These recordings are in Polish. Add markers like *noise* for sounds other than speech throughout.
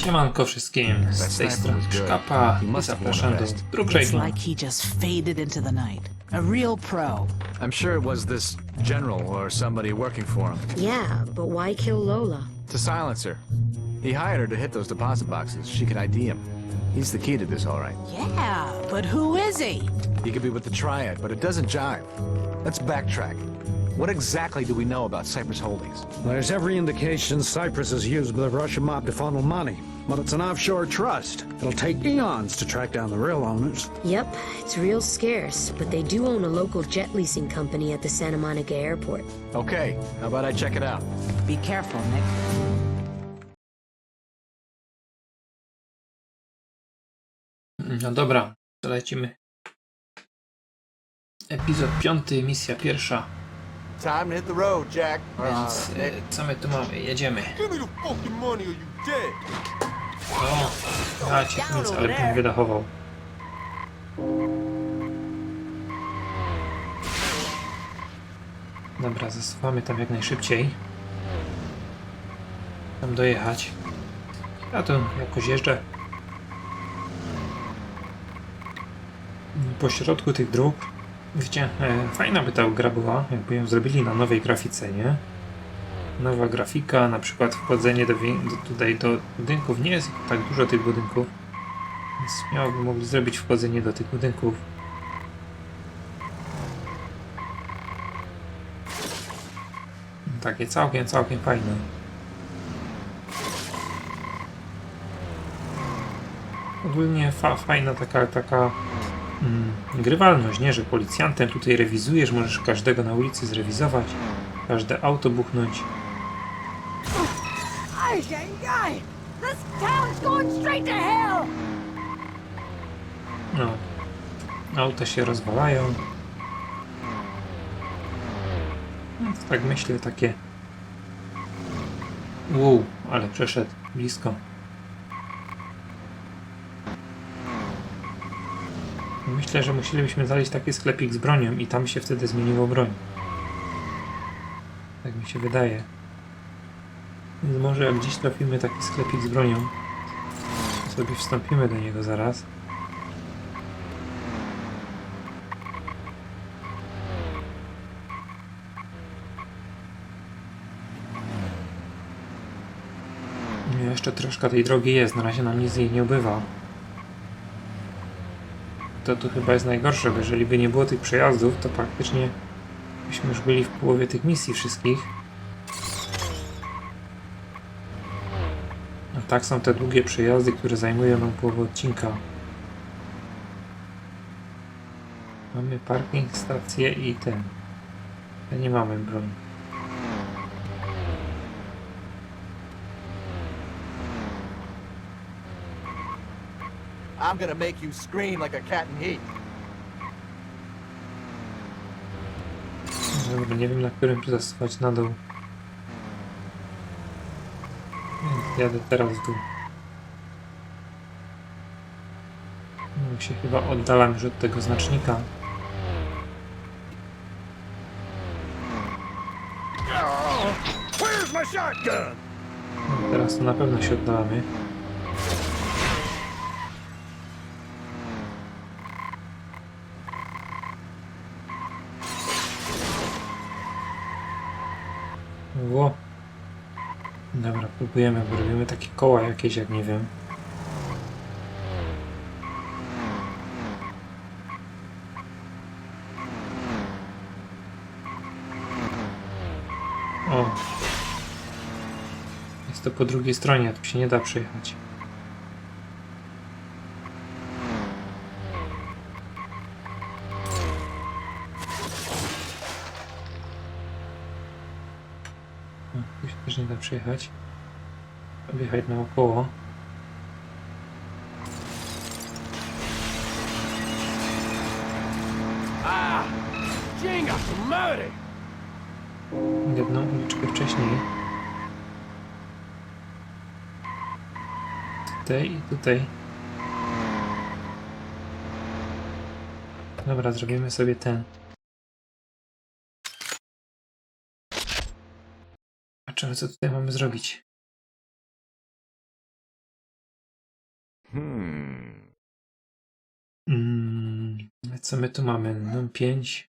Siemanko wszystkim, mm, z tej strony Szkapa i zapraszam do True It's like he just faded into the night. A real pro. I'm sure it was this general or somebody working for him. Yeah, but why kill Lola? To silence her. He hired her to hit those deposit boxes. She could ID him. He's the key to this, all right. Yeah, but who is he? He could be with the Triad, but it doesn't jive. Let's backtrack. What exactly do we know about Cypress Holdings? There's every indication Cyprus is used by the Russian mob to funnel money, but it's an offshore trust. It'll take eons to track down the real owners. Yep, it's real scarce, but they do own a local jet leasing company at the Santa Monica airport. Okay, how about I check it out? Be careful, Nick. No dobra, to. Epizod piąty, misja pierwsza. Time to hit the road, Jack. Więc Uh, e, co my tu mamy? Jedziemy. Give me the fucking money or you dead. O, ja cię nic, ale bym wydachował. Dobra, zasuwamy tam jak najszybciej. Tam dojechać. Ja tu jakoś jeżdżę. Po środku tych dróg. Wiecie, e, fajna by ta gra była, jakby ją zrobili na nowej grafice, nie? nowa grafika, na przykład wchodzenie do, do, tutaj do budynków. Nie jest tak dużo tych budynków, więc śmiało by mogli zrobić wchodzenie do tych budynków. Takie całkiem, całkiem fajne. Ogólnie fa fajna taka, taka mm, grywalność, nie? Że policjantem tutaj rewizujesz, możesz każdego na ulicy zrewizować, każde auto buchnąć. No. Auta się rozwalają. No, tak myślę, takie. Uuu, ale przeszedł blisko. Myślę, że musielibyśmy znaleźć taki sklepik z bronią i tam się wtedy zmieniło broń. Tak mi się wydaje. Więc może jak dziś trafimy taki sklepik z bronią, sobie wstąpimy do niego zaraz. Nie, Jeszcze troszkę tej drogi jest, na razie nam nic z jej nie ubywa. To tu chyba jest najgorsze, bo jeżeli by nie było tych przejazdów, to praktycznie byśmy już byli w połowie tych misji wszystkich. A tak są te długie przejazdy, które zajmują nam połowę odcinka. Mamy parking, stację i ten. Ale nie mamy broni. I'm gonna make you scream like a cat in heat. Dobra, nie wiem na którym przesuwać na dół. Więc jadę teraz w dół. No, się chyba oddalam już od tego znacznika. Where's my shotgun? No, teraz to na pewno się oddalamy. Próbujemy, bo robimy takie koła jakieś, jak nie wiem. O. Jest to po drugiej stronie, tu się nie da przejechać. Tu się nie da przejechać. Objechać naokoło. Jedną uliczkę wcześniej. Tutaj i tutaj. Dobra, zrobimy sobie ten. Czego co tutaj mamy zrobić? Hmm. Mm, co my tu mamy? No 5.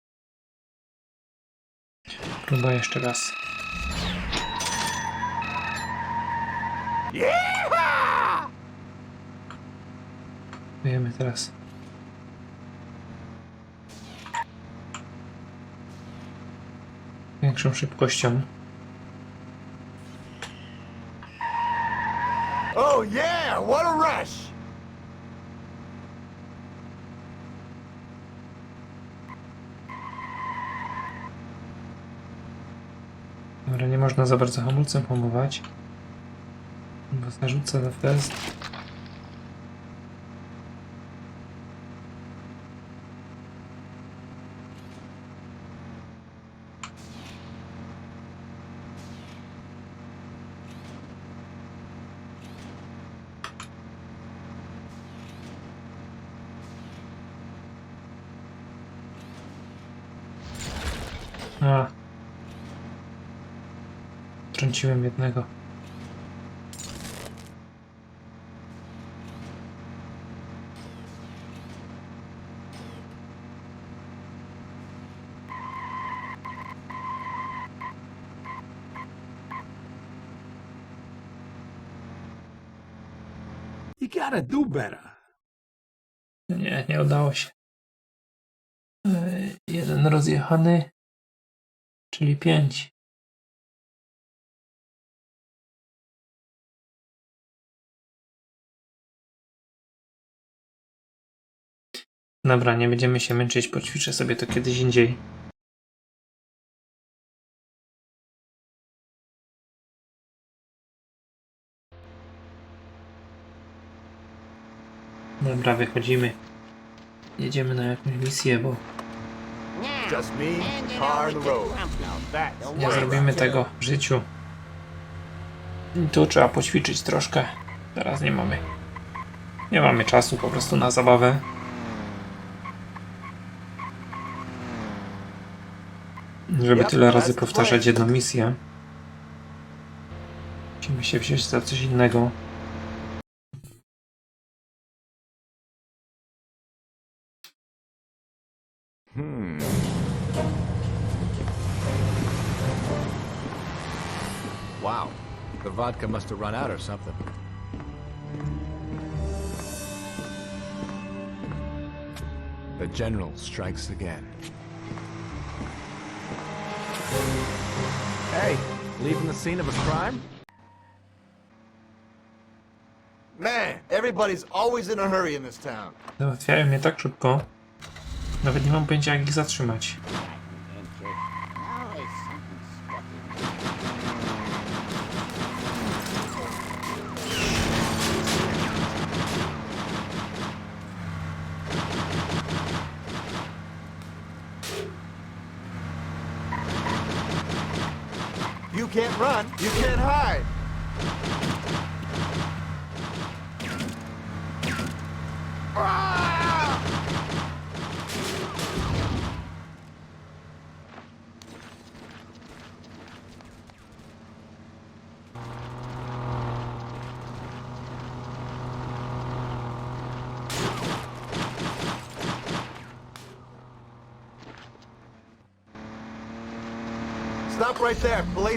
Próba jeszcze raz. Próbujemy teraz. Większą szybkością. Oh yeah, what a rush! Dobra, nie można za bardzo hamulcem hamować. Bo zarzucę na fest. A. Trąciłem jednego. You gotta do better. Nie, nie udało się. Yy, Jeden rozjechany, czyli pięć. Dobra, nie będziemy się męczyć, poćwiczę sobie to kiedyś indziej. Dobra, wychodzimy. Jedziemy na jakąś misję, bo Just me, car and the road. That's nie zrobimy tego w życiu. Tu trzeba poćwiczyć troszkę. Teraz nie mamy. Nie mamy czasu po prostu na zabawę. Żeby tyle razy powtarzać jedną misję. Musimy się wziąć za coś innego. Hmm. Wow. The vodka must have run out or something. The general strikes again. Hey, leaving the scene of a crime? Man, everybody's always in a hurry in this town. Załatwiają mnie tak szybko. Nawet nie mam pojęcia jak ich zatrzymać. Can't run, you can't hide.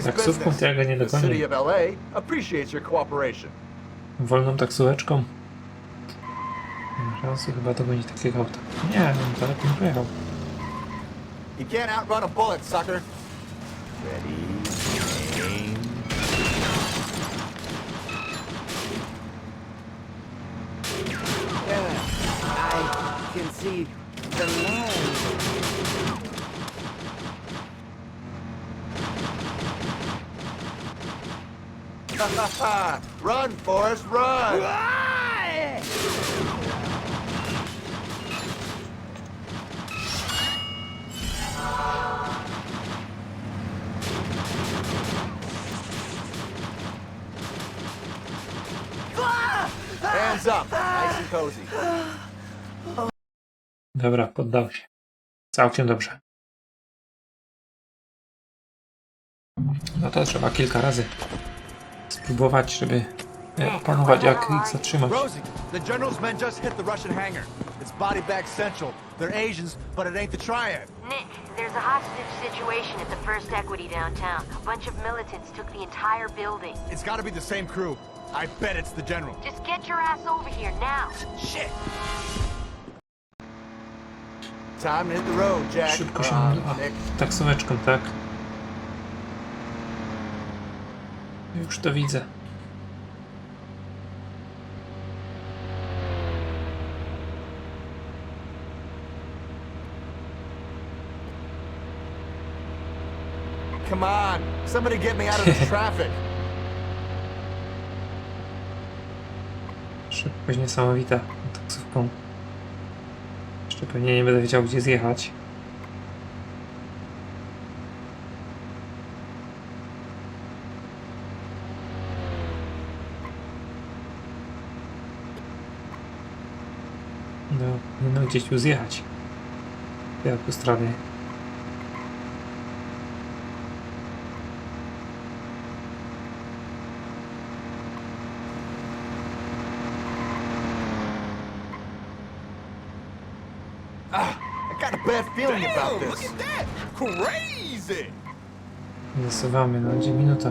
Taksówką go nie The city dogonię. of LA appreciates your cooperation. Wolną taksóweczką. Szansy chyba dogonić takiego auta. Nie, on daleko nie pojechał. You can't outrun a bullet, sucker. Ready, aim. I can see the line. *laughs* run, Forrest, run! Hands up, nice and cozy. Dobra, poddał się. Całkiem dobrze. No to trzeba kilka razy spróbować, żeby Jak panować, jak ich zatrzymać? Rosie, the general's men just hit the Russian hangar. It's body bag central. They're Asians, but it ain't the triad. Nick, there's a hostage situation at the First Equity downtown. A bunch of militants took the entire building. It's gotta be the same crew. I bet it's the general. Just get your ass over here now. Shit! Time to hit the road, Jack. Szybko się... Uh, A, Nick. taksóweczką, tak? Już to widzę. Come on, somebody get me out of this *laughs* traffic. Szybkość niesamowita taksówką. Jeszcze pewnie nie będę wiedział gdzie zjechać. No, no gdzieś tu zjechać. Tej autostrady. I got a bad feeling about this. Look at that! Crazy! Zasuwamy, no będzie minuta.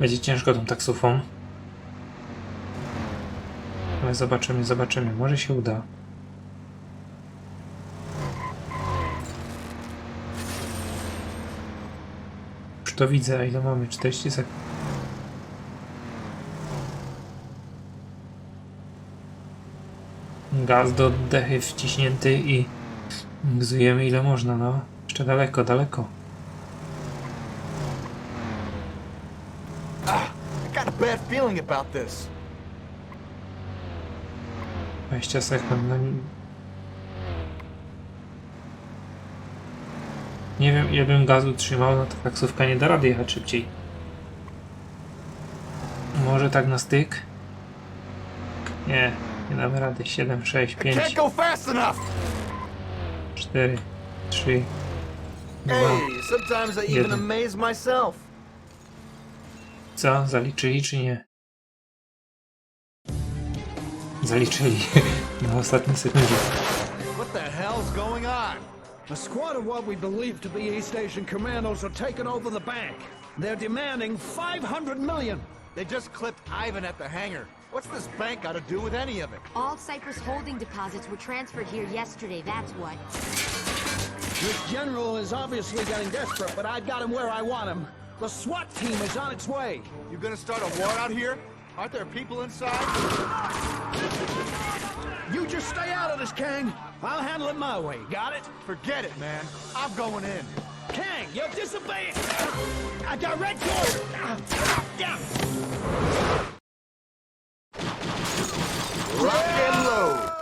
Będzie ciężko tą taksówką. Ale zobaczymy, zobaczymy. Może się uda. Już to widzę, a ile mamy? 40 sekund. Gaz do oddechy wciśnięty i gzujemy ile można, no. Jeszcze daleko, daleko. I got a bad feeling about this. 20 sekund, no nie... Nie wiem ile bym gazu trzymał, no to taksówka nie da rady jechać szybciej. Może tak na styk? Nie, nie damy rady. 7, 6, I 5, can't go fast enough! 4, 3, 2. Hey, sometimes I even Jeden. amaze myself. Co? Zaliczyli czy nie? Zaliczyli. *laughs* Na ostatniej sekundzie. What the hell's going on? A squad of what we believe to be East Asian commandos are taking over the bank. They're demanding 500 million. They just clipped Ivan at the hangar. What's this bank got to do with any of it? All Cypress holding deposits were transferred here yesterday, that's what. This general is obviously getting desperate, but I've got him where I want him. The SWAT team is on its way. You gonna start a war out here? Aren't there people inside? You just stay out of this, Kang. I'll handle it my way. Got it? Forget it, man. I'm going in. Kang, you're disobeying. I got red cord. Yeah. Rock and load.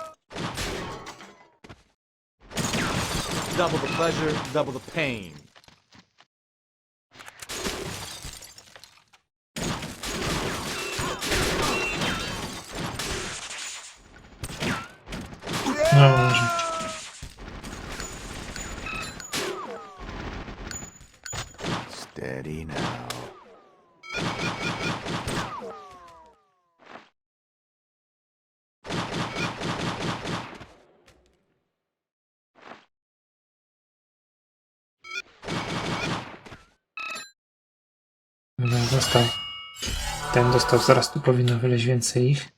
Double the pleasure, double the pain. Dostał. Ten dostał, zaraz tu powinno wyleźć więcej ich.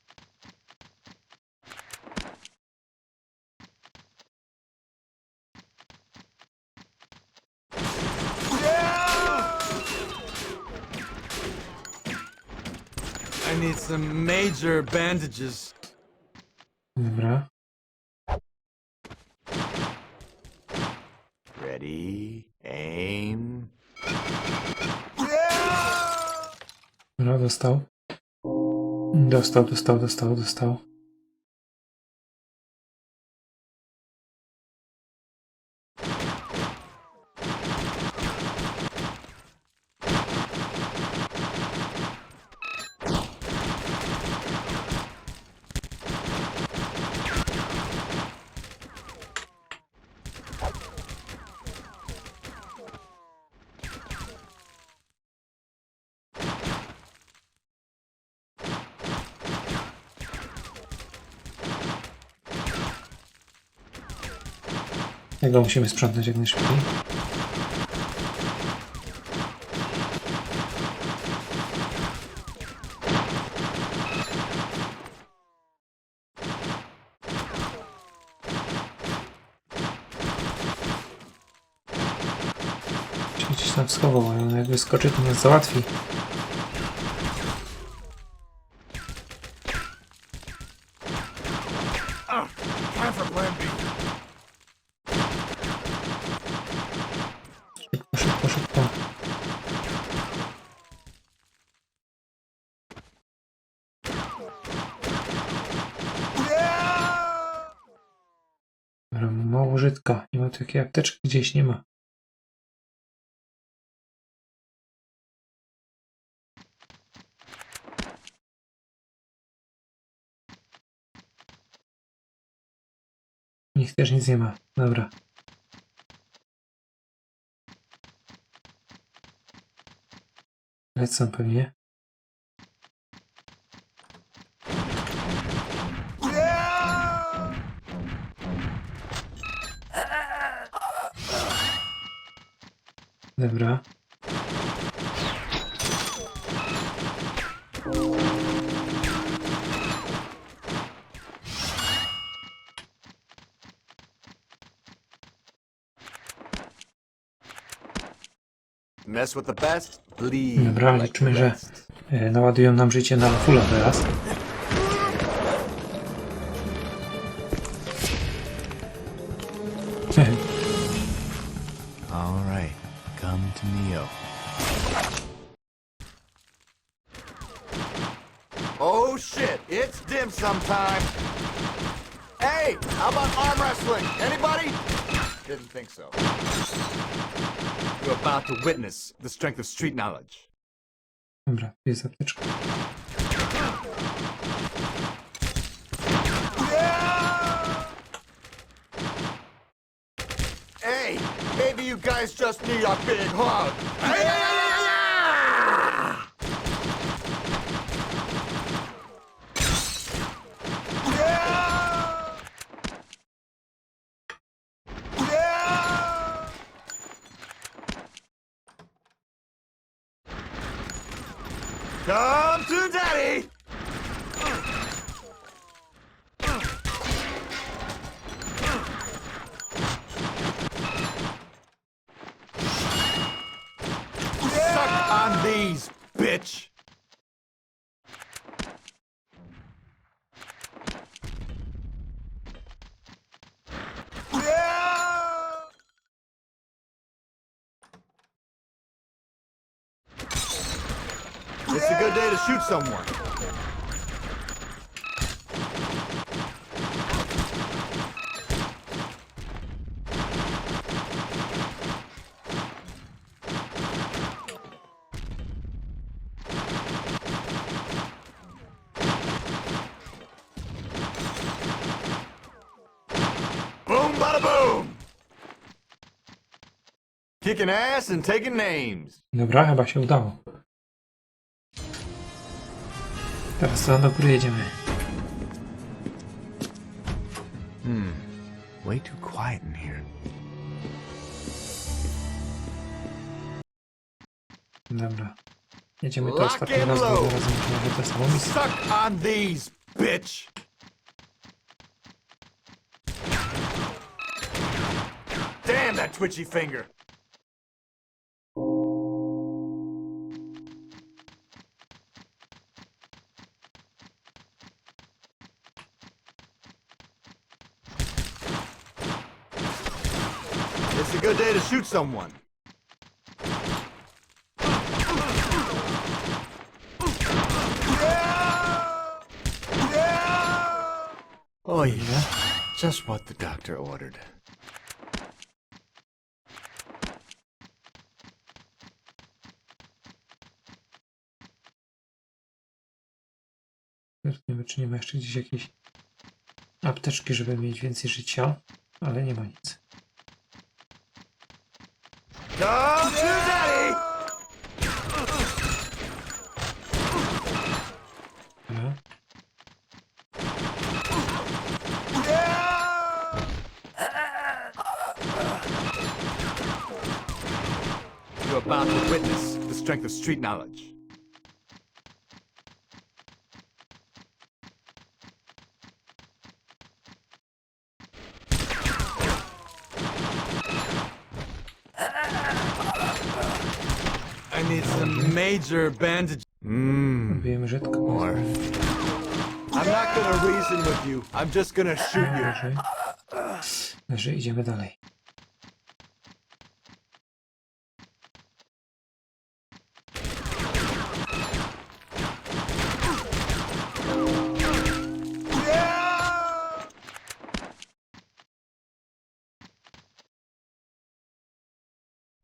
I need some major bandages. Dobra. Ready, Dobra, dostał. Dostał, dostał, dostał, dostał. Tego musimy sprzątnąć jak najszybciej. Gdzieś tam schował, ale jak wyskoczy, to nas załatwi. Time for plan B. Szybko, szybko, szybko. Dobra, mam mało żytka. Nie ma takiej apteczki gdzieś, nie ma. Nikt też nic nie ma. Dobra. Lecą pewnie. Dobra. Dobra, liczymy, że e, naładują nam życie na fulla teraz. To witness the strength of street knowledge. Dobra, tu jest apteczka. Hey, maybe you guys just need a big hug. Come to daddy! Suck on these, bitch! It's a good day to shoot someone. Boom, bada boom! Kicking ass and taking names. Dobra, chyba się udało. Teraz to do góry jedziemy. Hmm. Way too quiet in here. Dobra. Jedziemy to Lock ostatni and raz, bo zaraz będzie to samo misję. Suck on these, bitch! Damn that twitchy finger! Shoot someone. Oh yeah, just what the doctor ordered. Nie wiem, czy nie ma jeszcze gdzieś jakiejś apteczki, żeby mieć więcej życia, ale nie ma nic. Come to daddy! Yeah. You are about to witness the strength of street knowledge. Some bandage. Mmm. I'm not gonna reason with you. I'm just gonna shoot you. Leży, idziemy dalej.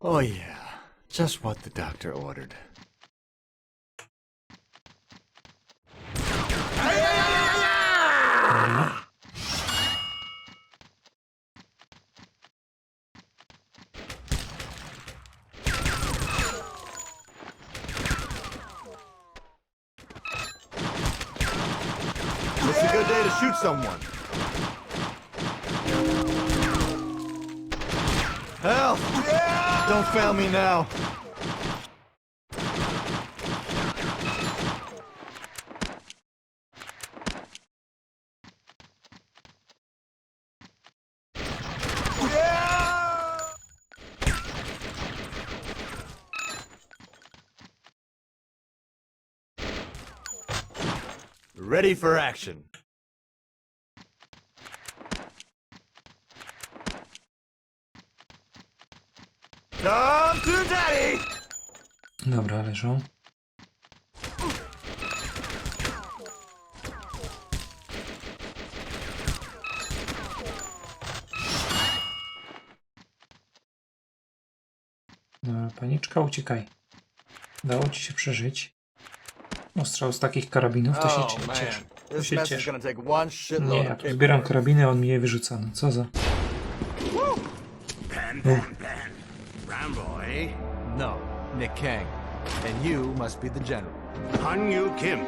Oh yeah, just what the doctor ordered. It's a good day to shoot someone. Hell! Don't fail me now. Ready for action. Come to daddy! Dobra, leżą. Paniczka, uciekaj. Dało ci się przeżyć. Ostrzał z takich karabinów, to się Oh cie- man, cieszę. To this się mess is cieszę. gonna take one Nie, ja tu zbieram karabiny, a on mi je wyrzuca. No co za... Rambo, eh? No, Nick Kang. And you must be the general. Han Yu Kim,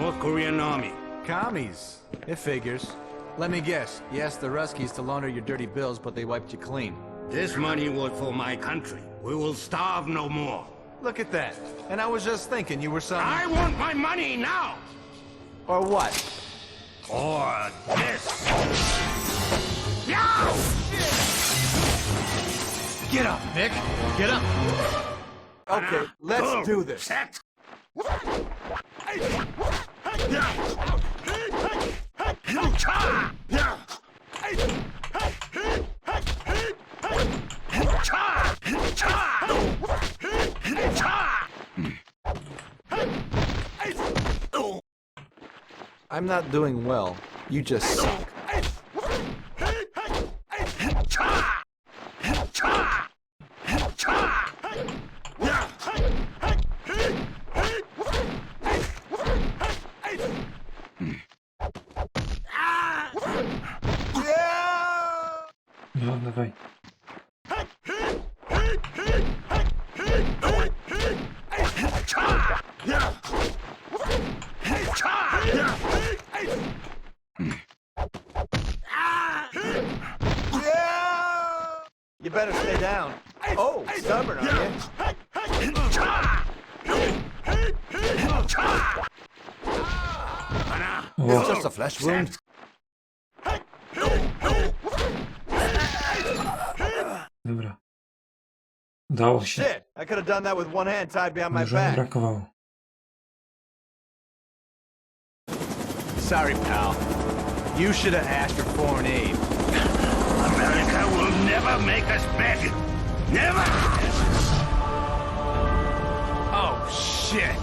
North Korean Army. Commies. It figures. Let me guess. You asked the Ruskies to launder your dirty bills, but they wiped you clean. This money was for my country. We will starve no more. Look at that. And I was just thinking you were some... I want my money now! Or what? Or this. Yeah! Get up, Nick. Get up. Okay, let's do this. I'm not doing well. You just suck. No, dawaj. You better stay down. Oh, stubborn, are you? It's just a flesh wound. Dobra. Udało się. Shit, I could have done that with one hand tied behind my Może mi back. brakowało. Sorry, pal. You should have asked for foreign aid. America will never make us beg. Never! Oh, shit.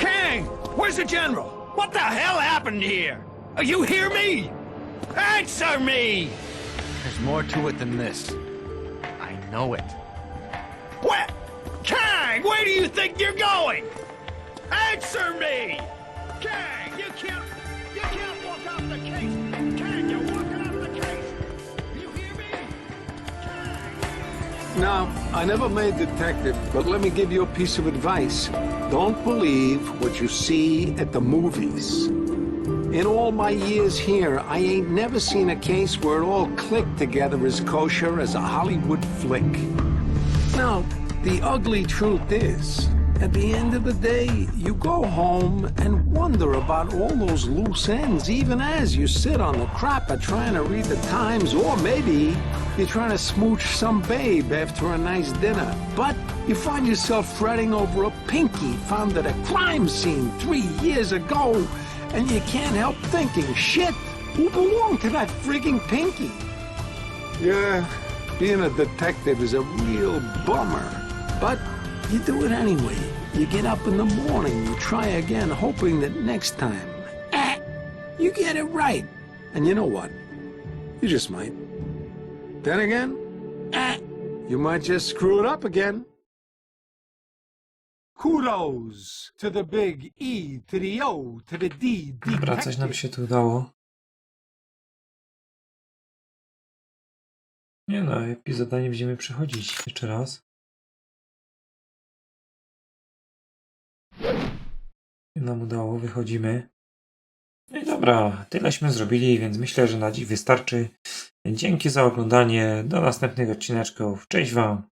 Kang! Where's the general? What the hell happened here? Uh, You hear me? Answer me! There's more to it than this. I know it. What? Kang, where do you think you're going? Answer me! Kang, you can't, you can't walk off the case. Kang, you're walking off the case. You hear me? Kang. Now, I never made detective, but let me give you a piece of advice. Don't believe what you see at the movies. In all my years here, I ain't never seen a case where it all clicked together as kosher as a Hollywood flick. Now, The ugly truth is, at the end of the day, you go home and wonder about all those loose ends, even as you sit on the crapper trying to read the Times, or maybe you're trying to smooch some babe after a nice dinner. But you find yourself fretting over a pinky found at a crime scene three years ago, and you can't help thinking, shit, who belonged to that frigging pinky? Yeah, being a detective is a real bummer. But you do it anyway. You get up in the morning, you try again, hoping that next time, eh, you get it right. And you know what? You just might. Then again, eh, you might just screw it up again. Kudos to the big E, to the O, to the D, Dobra, coś nam się tu udało. Nie no, epizoda nie będziemy przechodzić jeszcze raz. Nam udało, wychodzimy. No i dobra, tyleśmy zrobili, więc myślę, że na dziś wystarczy. Dzięki za oglądanie. Do następnych odcineczków. Cześć Wam.